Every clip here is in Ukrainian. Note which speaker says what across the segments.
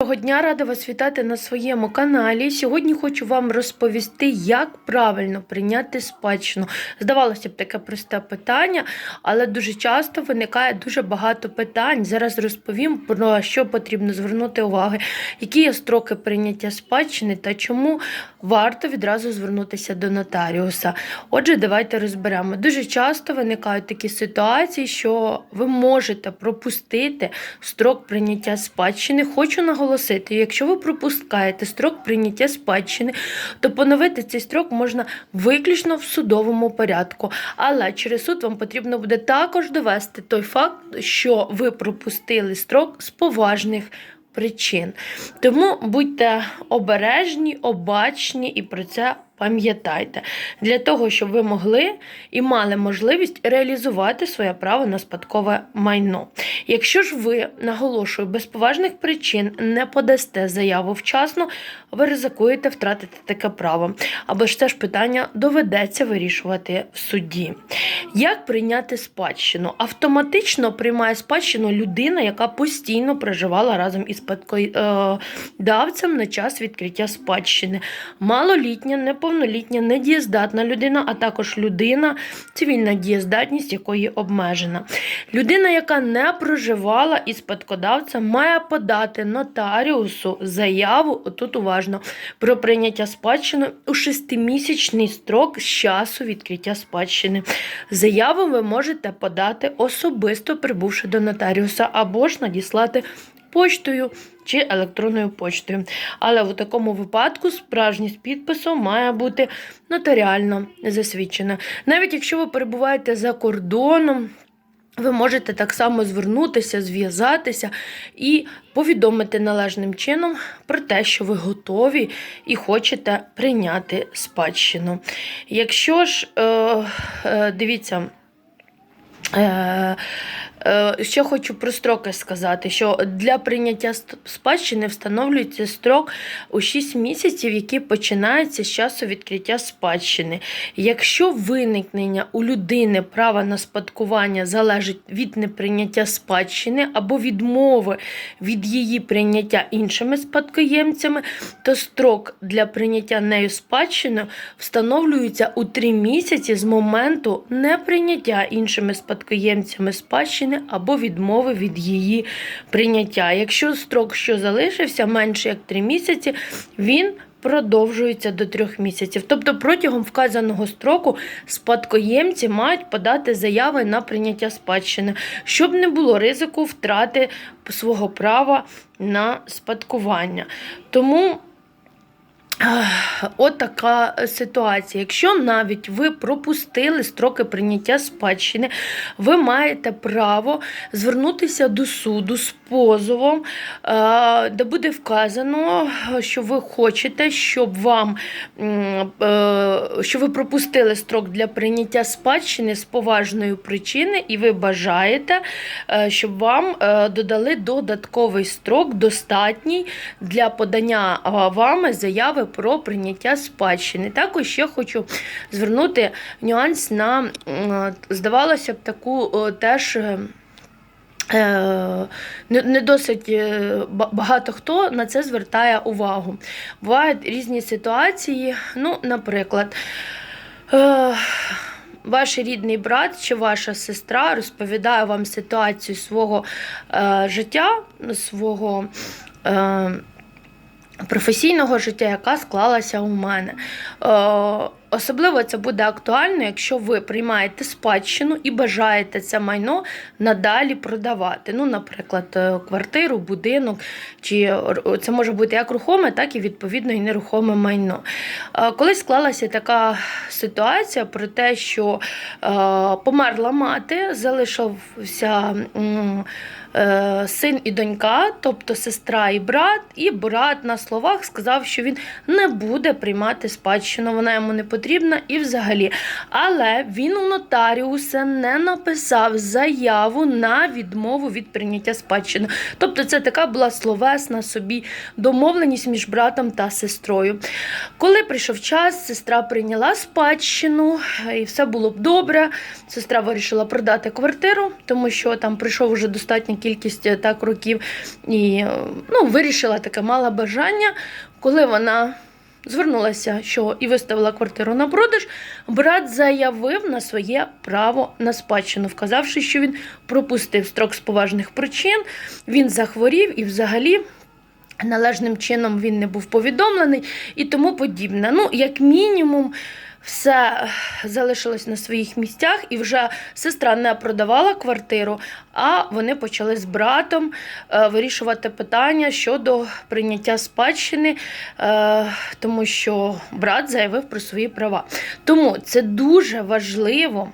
Speaker 1: Доброго дня, рада вас вітати на своєму каналі. Сьогодні хочу вам розповісти, як правильно прийняти спадщину. Здавалося б, таке просте питання, але дуже часто виникає дуже багато питань. Зараз розповім про що потрібно звернути увагу, які є строки прийняття спадщини та чому варто відразу звернутися до нотаріуса. Отже, давайте розберемо. Дуже часто виникають такі ситуації, що ви можете пропустити строк прийняття спадщини. Хочу наголосити, якщо ви пропускаєте строк прийняття спадщини, то поновити цей строк можна виключно в судовому порядку. Але через суд вам потрібно буде також довести той факт, що ви пропустили строк з поважних причин. Тому будьте обережні, обачні і про це пам'ятайте. Для того, щоб ви могли і мали можливість реалізувати своє право на спадкове майно. Якщо ж ви, наголошую, без поважних причин не подасте заяву вчасно, ви ризикуєте втратити таке право. Або ж це ж питання доведеться вирішувати в суді. Як прийняти спадщину? Автоматично приймає спадщину людина, яка постійно проживала разом із спадкодавцем на час відкриття спадщини. Малолітня, неповнолітня, недієздатна людина, а також людина, цивільна дієздатність якої обмежена. Людина, яка не проживала із спадкодавцем, має подати нотаріусу заяву, тут уважно, про прийняття спадщини у шестимісячний строк з часу відкриття спадщини. Заяву ви можете подати особисто прибувши до нотаріуса або ж надіслати поштою чи електронною поштою. Але у такому випадку справжність підпису має бути нотаріально засвідчена. Навіть якщо ви перебуваєте за кордоном. Ви можете так само звернутися, зв'язатися і повідомити належним чином про те, що ви готові і хочете прийняти спадщину. Якщо ж, е, е, дивіться, Е, Ще хочу про строки сказати, що для прийняття спадщини встановлюється строк у 6 місяців, який починається з часу відкриття спадщини. Якщо виникнення у людини права на спадкування залежить від неприйняття спадщини або відмови від її прийняття іншими спадкоємцями, то строк для прийняття нею спадщини встановлюється у 3 місяці з моменту неприйняття іншими спадкоємцями спадщини або відмови від її прийняття. Якщо строк, що залишився менше як 3 місяці, він продовжується до трьох місяців. Тобто протягом вказаного строку спадкоємці мають подати заяви на прийняття спадщини, щоб не було ризику втрати свого права на спадкування. Тому От така ситуація. Якщо навіть ви пропустили строки прийняття спадщини, ви маєте право звернутися до суду з позовом, е, де буде вказано, що ви хочете, щоб вам е, що ви пропустили строк для прийняття спадщини з поважної причини, і ви бажаєте, е, щоб вам додали додатковий строк, достатній для подання вами заяви про прийняття спадщини. Також ще хочу звернути нюанс на, здавалося б, таку теж. е, е, Не, досить е, багато хто на це звертає увагу. Бувають різні ситуації. Ну, наприклад, е, ваш рідний брат чи ваша сестра розповідає вам ситуацію свого е, життя, свого. Професійного життя, яка склалася у мене. Е, Особливо це буде актуально, якщо ви приймаєте спадщину і бажаєте це майно надалі продавати. Ну, наприклад, е, квартиру, будинок, чи це може бути як рухоме, так і відповідно і нерухоме майно. Е, Колись склалася така ситуація про те, що померла мати, залишився. Е, Син і донька, тобто сестра і брат, і брат на словах сказав, що він не буде приймати спадщину, вона йому не потрібна і взагалі. Але він у нотаріуса не написав заяву на відмову від прийняття спадщини. Тобто, це така була словесна собі домовленість між братом та сестрою. Коли прийшов час, сестра прийняла спадщину, і все було б добре. Сестра вирішила продати квартиру, тому що там прийшов уже достатньо кількість е, так років і е, ну, вирішила таке мала бажання, коли вона. Звернулася, що і виставила квартиру на продаж. Брат заявив на своє право на спадщину, вказавши, що він пропустив строк з поважних причин, він захворів і взагалі. Належним чином він не був повідомлений і тому подібне. Ну, як мінімум, все залишилось на своїх місцях, і вже сестра не продавала квартиру, а вони почали з братом е, вирішувати питання щодо прийняття спадщини, е, тому що брат заявив про свої права. Тому це дуже важливо.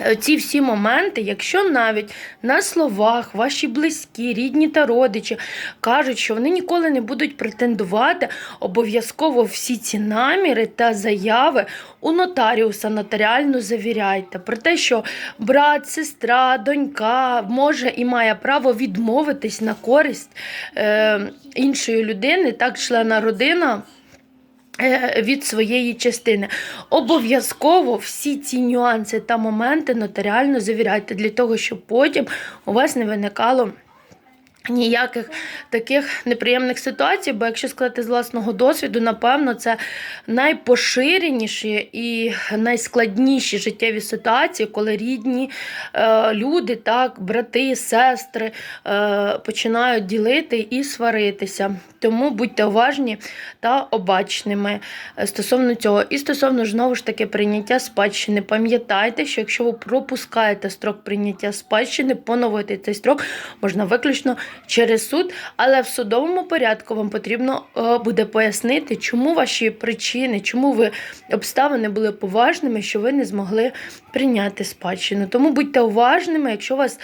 Speaker 1: Е, Ці всі моменти, якщо навіть на словах ваші близькі, рідні та родичі кажуть, що вони ніколи не будуть претендувати, обов'язково всі ці наміри та заяви у нотаріуса нотаріально завіряйте. Про те, що брат, сестра, донька може і має право відмовитись на користь е, іншої людини, так, члена родина від своєї частини. Обов'язково всі ці нюанси та моменти нотаріально завіряйте для того, щоб потім у вас не виникало. Ніяких таких неприємних ситуацій, бо якщо сказати з власного досвіду, напевно, це найпоширеніші і найскладніші життєві ситуації, коли рідні е, люди, так, брати, сестри е, починають ділити і сваритися. Тому будьте уважні та обачними е, стосовно цього. І стосовно знову ж таки прийняття спадщини. Пам'ятайте, що якщо ви пропускаєте строк прийняття спадщини, поновити цей строк можна виключно через суд, але в судовому порядку вам потрібно е, буде пояснити, чому ваші причини, чому ви обставини були поважними, що ви не змогли прийняти спадщину. Тому будьте уважними, якщо у вас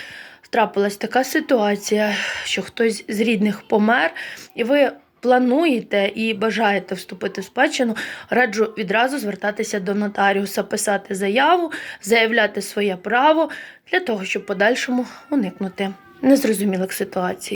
Speaker 1: трапилась така ситуація, що хтось з рідних помер, і ви. Плануєте і бажаєте вступити в спадщину, раджу відразу звертатися до нотаріуса, писати заяву, заявляти своє право для того, щоб подальшому уникнути незрозумілих ситуацій.